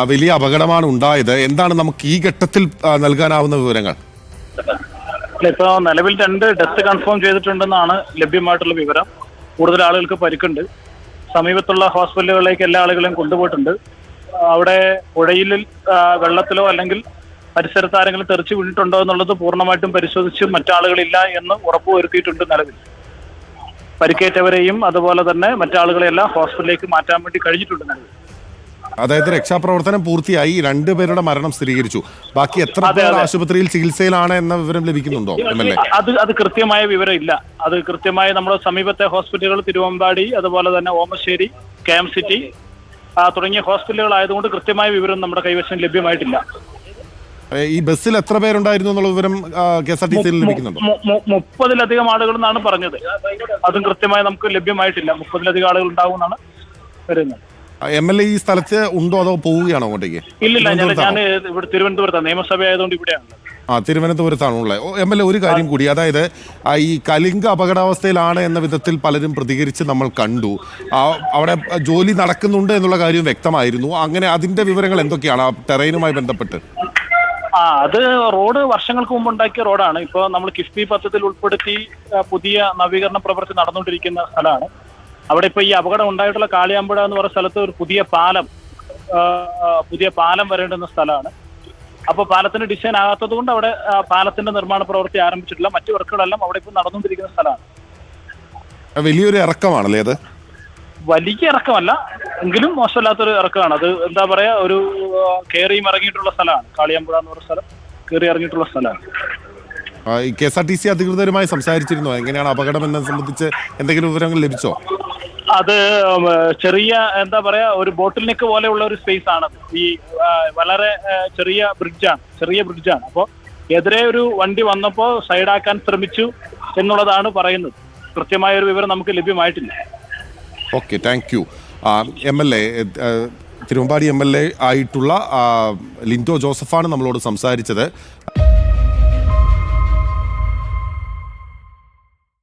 വലിയ അപകടമാണ് ഉണ്ടായത്. എന്താണ് നമുക്ക് ഈ ഘട്ടത്തിൽ നൽകാനാവുന്ന വിവരങ്ങൾ? ഇപ്പൊ നിലവിൽ രണ്ട് ഡെത്ത് കൺഫേം ചെയ്തിട്ടുണ്ടെന്നാണ് ലഭ്യമായിട്ടുള്ള വിവരം. കൂടുതൽ ആളുകൾക്ക് പരിക്കുണ്ട്. സമീപത്തുള്ള ഹോസ്പിറ്റലുകളിലേക്ക് എല്ലാ ആളുകളെയും കൊണ്ടുപോയിട്ടുണ്ട്. അവിടെ പുഴയിൽ വെള്ളത്തിലോ അല്ലെങ്കിൽ പരിസരത്ത് ആരെങ്കിലും തെറിച്ച് വീണിട്ടുണ്ടോ എന്നുള്ളത് പൂർണമായിട്ടും പരിശോധിച്ച് മറ്റാളുകളില്ല എന്ന് ഉറപ്പുവരുത്തിയിട്ടുണ്ട് നിലവിൽ. പരിക്കേറ്റവരെയും അതുപോലെ തന്നെ മറ്റാളുകളെല്ലാം ഹോസ്പിറ്റലിലേക്ക് മാറ്റാൻ വേണ്ടി കഴിഞ്ഞിട്ടുണ്ട് നിലവിൽ. അതായത് രക്ഷാപ്രവർത്തനം പൂർത്തിയായി രണ്ടുപേരുടെ മരണം സ്ഥിരീകരിച്ചു. ബാക്കി എത്ര പേർ ആശുപത്രിയിൽ ചികിത്സയിലാണ് എന്ന വിവരം ലഭിക്കുന്നുണ്ടോ എം അത് അത് കൃത്യമായ വിവരം ഇല്ല അത് കൃത്യമായി നമ്മുടെ സമീപത്തെ ഹോസ്പിറ്റലുകൾ തിരുവമ്പാടി അതുപോലെ തന്നെ ഓമശ്ശേരി കെ എം സിറ്റി തുടങ്ങിയ ഹോസ്പിറ്റലുകൾ ആയതുകൊണ്ട് കൃത്യമായ വിവരം നമ്മുടെ കൈവശം ലഭ്യമായിട്ടില്ല. ഈ ബസ്സിൽ എത്ര പേരുണ്ടായിരുന്നു എന്നുള്ള വിവരം കെ എസ് ആർ ടി സിയിൽ ലഭിക്കുന്നുണ്ടോ? മുപ്പതിലധികം ആളുകൾ എന്നാണ് പറഞ്ഞത്. അതും കൃത്യമായി നമുക്ക് ലഭ്യമായിട്ടില്ല. മുപ്പതിലധികം ആളുകൾ ഉണ്ടാവും എന്നാണ് വരുന്നത്. എം എൽ എ ഈ സ്ഥലത്ത് ഉണ്ടോ അതോ പോവുകയാണോ അങ്ങോട്ടേക്ക്? ഇല്ലില്ല ഞാൻ ഞാൻ? ഇവിടെ തിരുവനന്തപുരത്താണ്. നിയമസഭ ആയതുകൊണ്ട് ഇവിടെയാണ് ആ തിരുവനന്തപുരത്താണ് ഉള്ളത്? എം എൽ എ ഒരു കാര്യം കൂടി അതായത് ഈ കലിംഗ അപകടാവസ്ഥയിലാണ് എന്ന വിധത്തിൽ പലരും പ്രതികരിച്ച് നമ്മൾ കണ്ടു. അവിടെ ജോലി നടക്കുന്നുണ്ട് എന്നുള്ള കാര്യം വ്യക്തമായിരുന്നു. അങ്ങനെ അതിന്റെ വിവരങ്ങൾ എന്തൊക്കെയാണ് ആ ടെറൈനുമായി ബന്ധപ്പെട്ട്? ആ അത് റോഡ് വർഷങ്ങൾക്ക് മുമ്പ് ഉണ്ടാക്കിയ റോഡാണ്. ഇപ്പോൾ നമ്മൾ കിഫ്ബി പദ്ധതിയിൽ ഉൾപ്പെടുത്തി പുതിയ നവീകരണ പ്രവൃത്തി നടന്നുകൊണ്ടിരിക്കുന്ന സ്ഥലമാണ്. അവിടെ ഇപ്പോൾ ഈ അപകടം ഉണ്ടായിട്ടുള്ള കാളിയാമ്പുഴ എന്ന് പറഞ്ഞ സ്ഥലത്ത് ഒരു പുതിയ പാലം പുതിയ പാലം വരേണ്ടുന്ന സ്ഥലമാണ്. അപ്പോൾ പാലത്തിന്റെ ഡിസൈൻ ആകാത്തത് കൊണ്ട് അവിടെ പാലത്തിന്റെ നിർമ്മാണ പ്രവൃത്തി ആരംഭിച്ചിട്ടില്ല. മറ്റു വർക്കുകളെല്ലാം അവിടെ ഇപ്പോൾ നടന്നുകൊണ്ടിരിക്കുന്ന സ്ഥലമാണ്. വലിയൊരു ഇറക്കമാണല്ലേ അത്? വലിയ ഇറക്കമല്ല. എങ്കിലും മോശമില്ലാത്തൊരു ഇറക്കമാണ്. അത് എന്താ പറയാ ഒരു കയറിയും ഇറങ്ങിയിട്ടുള്ള സ്ഥലമാണ്. കാളിയാമ്പുഴ എന്ന് പറഞ്ഞ സ്ഥലം കയറി ഇറങ്ങിയിട്ടുള്ള സ്ഥലമാണ്. K S R T C അധികൃതരുമായി സംസാരിച്ചിരുന്നോ? എങ്ങനെയാണ് അപകടം എന്നത് സംബന്ധിച്ച് എന്തെങ്കിലും വിവരങ്ങൾ ലഭിച്ചോ? അത് ചെറിയ എന്താ പറയാ ഒരു ബോട്ടിൽ നെക്ക് പോലെയുള്ള ഒരു സ്പേസ് ആണ്. ഈ വളരെ ചെറിയ ബ്രിഡ്ജാണ് ചെറിയ ബ്രിഡ്ജാണ് അപ്പോൾ എതിരെ ഒരു വണ്ടി വന്നപ്പോൾ സൈഡാക്കാൻ ശ്രമിച്ചു എന്നുള്ളതാണ് പറയുന്നത്. കൃത്യമായ ഒരു വിവരം നമുക്ക് ലഭ്യമായിട്ടില്ല. Okay thank you M L A Thiruvambadi M L A ആയിട്ടുള്ള ലിൻഡോ ജോസഫാണ് നമ്മളോട് സംസാരിച്ചത്.